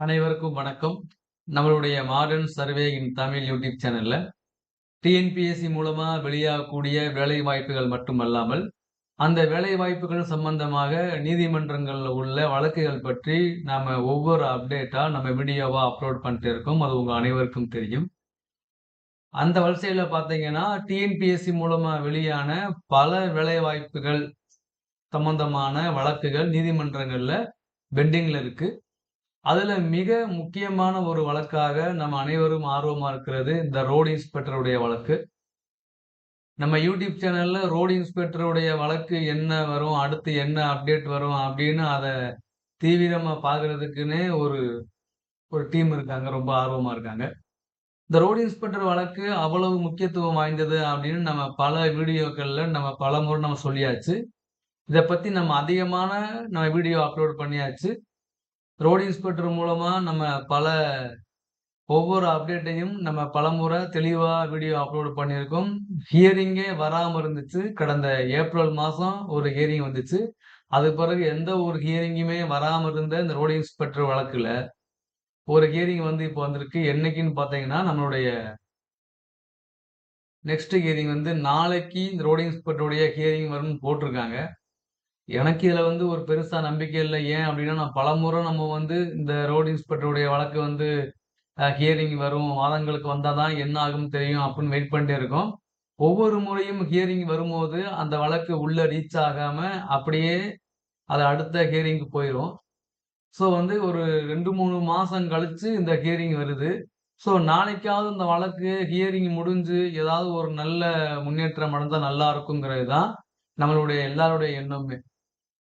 அனைவருக்கும் வணக்கம். நம்மளுடைய modern survey in Tamil YouTube சேனல்ல டிஎன்பிஎஸ்சி மூலமா வெளியாகக்கூடிய வேலை வாய்ப்புகள் மட்டுமல்லாமல் அந்த வேலை வாய்ப்புகள் சம்பந்தமாக நீதிமன்றங்கள்ல உள்ள வழக்குகள் பற்றி நாம ஒவ்வொரு அப்டேட்டா நம்ம வீடியோவா அப்லோட் பண்ணிட்டு இருக்கோம். அது உங்க அனைவருக்கும் தெரியும். அந்த வரிசையில பாத்தீங்கன்னா டிஎன்பிஎஸ்சி மூலமா வெளியான பல வேலை வாய்ப்புகள் சம்பந்தமான வழக்குகள் நீதிமன்றங்கள்ல பெண்டிங்ல இருக்கு. அதுல மிக முக்கியமான ஒரு வழக்காக நம்ம அனைவரும் ஆர்வமா இருக்கிறது இந்த ரோடு இன்ஸ்பெக்டருடைய வழக்கு. நம்ம யூடியூப் சேனல்ல ரோடு இன்ஸ்பெக்டருடைய வழக்கு என்ன வரும் அடுத்து என்ன அப்டேட் வரும் அப்படின்னு அதை தீவிரமா பார்க்கறதுக்குன்னே ஒரு ஒரு டீம் இருக்காங்க ரொம்ப ஆர்வமா இருக்காங்க. இந்த ரோடு இன்ஸ்பெக்டர் வழக்கு அவ்வளவு முக்கியத்துவம் வாய்ந்தது அப்படின்னு நம்ம பல வீடியோக்கள்ல நம்ம பல முறை நம்ம சொல்லியாச்சு. இதை பத்தி நம்ம அதிகமான நம்ம வீடியோ அப்லோட் பண்ணியாச்சு. ரோடு இன்ஸ்பெக்டர் மூலமாக நம்ம பல ஒவ்வொரு அப்டேட்டையும் நம்ம பலமுறை தெளிவாக வீடியோ அப்லோட் பண்ணியிருக்கோம். ஹியரிங்கே வராமல் இருந்துச்சு. கடந்த ஏப்ரல் மாதம் ஒரு ஹியரிங் வந்துச்சு. அது பிறகு எந்த ஒரு ஹியரிங்குமே வராமல் இருந்த இந்த ரோடு இன்ஸ்பெக்டர் வழக்கில் ஒரு ஹியரிங் வந்து இப்போ வந்திருக்கு. என்னைக்குன்னு பார்த்தீங்கன்னா நம்மளுடைய நெக்ஸ்ட் ஹியரிங் வந்து நாளைக்கு இந்த ரோடு இன்ஸ்பெக்டருடைய ஹியரிங் வரும்னு போட்டிருக்காங்க. எனக்கு இதில் வந்து ஒரு பெருசாக நம்பிக்கை இல்லை. ஏன் அப்படின்னா நான் பலமுறை நம்ம வந்து இந்த ரோடு இன்ஸ்பெக்டருடைய வழக்கு வந்து ஹியரிங் வரும் வாதங்களுக்கு வந்தால் தான் என்ன ஆகும் தெரியும் அப்படின்னு வெயிட் பண்ணிட்டே இருக்கோம். ஒவ்வொரு முறையும் ஹியரிங் வரும்போது அந்த வழக்கு உள்ளே ரீச் ஆகாமல் அப்படியே அது அடுத்த ஹியரிங்க்கு போயிடும் ஸோ வந்து ஒரு ரெண்டு மூணு மாதம் கழித்து இந்த ஹியரிங் வருது. ஸோ நாளைக்காவது இந்த வழக்கு ஹியரிங் முடிஞ்சு ஏதாவது ஒரு நல்ல முன்னேற்றம் அடைந்தால் நல்லா இருக்குங்கிறது தான் நம்மளுடைய எல்லாருடைய எண்ணமே.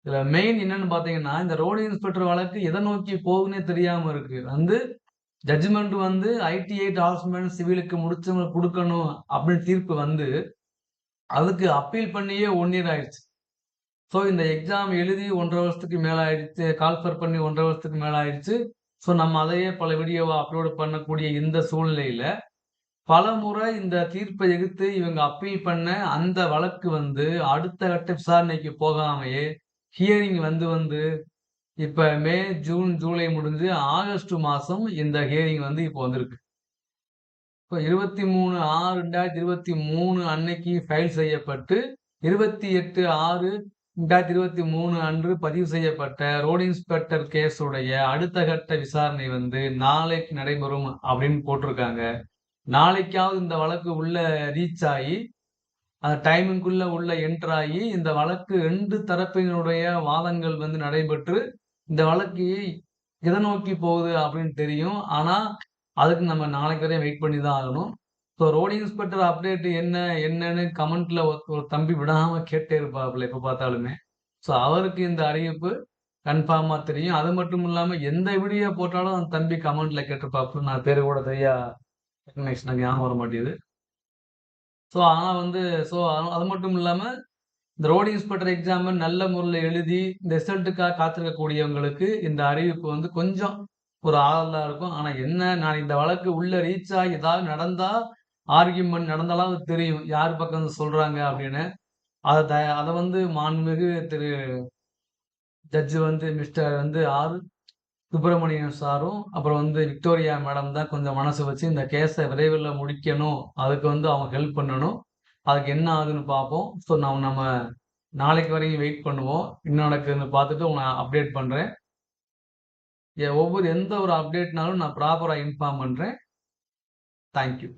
இதுல மெயின் என்னன்னு பாத்தீங்கன்னா இந்த ரோடு இன்ஸ்பெக்டர் வழக்கு எதை நோக்கி போகுன்னே தெரியாம இருக்கு. வந்து ஜட்ஜ்மெண்ட் வந்து ஐடிஐ டாஸ்மெண்ட் சிவிலுக்கு முடிச்சவங்க கொடுக்கணும் அப்படின்னு தீர்ப்பு வந்து அதுக்கு அப்பீல் பண்ணியே ஒன் இயர் ஆயிடுச்சு. ஸோ இந்த எக்ஸாம் எழுதி ஒன்றரை வருஷத்துக்கு மேலே ஆயிடுச்சு கால்ஃபர் பண்ணி ஒன்றரை வருஷத்துக்கு மேலே ஆயிடுச்சு. ஸோ நம்ம அதையே பல வீடியோவை அப்லோடு பண்ணக்கூடிய இந்த சூழ்நிலையில பல முறை இந்த தீர்ப்பை எதிர்த்து இவங்க அப்பீல் பண்ண அந்த வழக்கு வந்து அடுத்த கட்ட விசாரணைக்கு போகாமையே ஹியரிங் வந்து வந்து இப்ப மே ஜூன் ஜூலை முடிஞ்சு ஆகஸ்ட் மாசம் இந்த ஹியரிங் வந்து இப்போ வந்திருக்கு. இப்போ இருபத்தி மூணு ஆறு ரெண்டாயிரத்தி இருபத்தி மூணு அன்னைக்கு ஃபைல் செய்யப்பட்டு இருபத்தி எட்டு ஆறு ரெண்டாயிரத்தி இருபத்தி மூணு அன்று பதிவு செய்யப்பட்ட ரோடு இன்ஸ்பெக்டர் கேஸுடைய அடுத்த கட்ட விசாரணை வந்து நாளைக்கு நடைபெறும் அப்படின்னு போட்டிருக்காங்க. நாளைக்காவது இந்த வழக்கு உள்ள ரீச் ஆகி அந்த டைமிங்குள்ள உள்ள என்ட்ராகி இந்த வழக்கு ரெண்டு தரப்பினுடைய வாதங்கள் வந்து நடைபெற்று இந்த வழக்கு எதை நோக்கி போகுது அப்படின்னு தெரியும். ஆனால் அதுக்கு நம்ம நாளைக்கு வரையும் வெயிட் பண்ணி தான் ஆகணும். ஸோ ரோடு இன்ஸ்பெக்டர் அப்டேட் என்ன என்னன்னு கமெண்ட்ல ஒரு தம்பி விடாமல் கேட்டே இருப்பாப்புல இப்போ பார்த்தாலுமே. ஸோ அவருக்கு இந்த அறிவிப்பு கன்ஃபார்மாக தெரியும். அது மட்டும் இல்லாமல் எந்த வீடியோ போட்டாலும் அந்த தம்பி கமெண்ட்ல கேட்டிருப்பாப்புல. நான் பேர் கூட தெரியா ரெக்கக்னைஸ் ஞாபகம் வர மாட்டேங்குது. ஸோ ஆனால் வந்து ஸோ அது மட்டும் இல்லாமல் இந்த ரோடு இன்ஸ்பெக்டர் எக்ஸாம் நல்ல முறையில் எழுதி இந்த ரிசல்ட்டுக்காக காத்திருக்கக்கூடியவங்களுக்கு இந்த அறிவிப்பு வந்து கொஞ்சம் ஒரு ஆதரவாக இருக்கும். ஆனால் என்ன? நான் இந்த வழக்கு உள்ள ரீச் ஆகி ஏதாவது நடந்தால் ஆர்கியூமெண்ட் நடந்தாலும் தெரியும். யார் பக்கம் சொல்கிறாங்க அப்படின்னு. அதை த அதை வந்து மாண்புமிகு திரு ஜட்ஜு வந்து மிஸ்டர் வந்து ஆர் சுப்பிரமணியன் சாரும் அப்புறம் வந்து விக்டோரியா மேடம் தான் கொஞ்சம் மனசு வச்சு இந்த கேஸை விரைவில் முடிக்கணும் அதுக்கு வந்து அவங்க ஹெல்ப் பண்ணணும். அதுக்கு என்ன ஆகுதுன்னு பார்ப்போம். ஸோ நம்ம நம்ம நாளைக்கு வரைக்கும் வெயிட் பண்ணுவோம். என்ன நடக்குதுன்னு பார்த்துட்டு உங்களை அப்டேட் பண்ணுறேன் ஒவ்வொரு எந்த ஒரு அப்டேட்னாலும் நான் ப்ராப்பராக இன்ஃபார்ம் பண்ணுறேன் தேங்க்யூ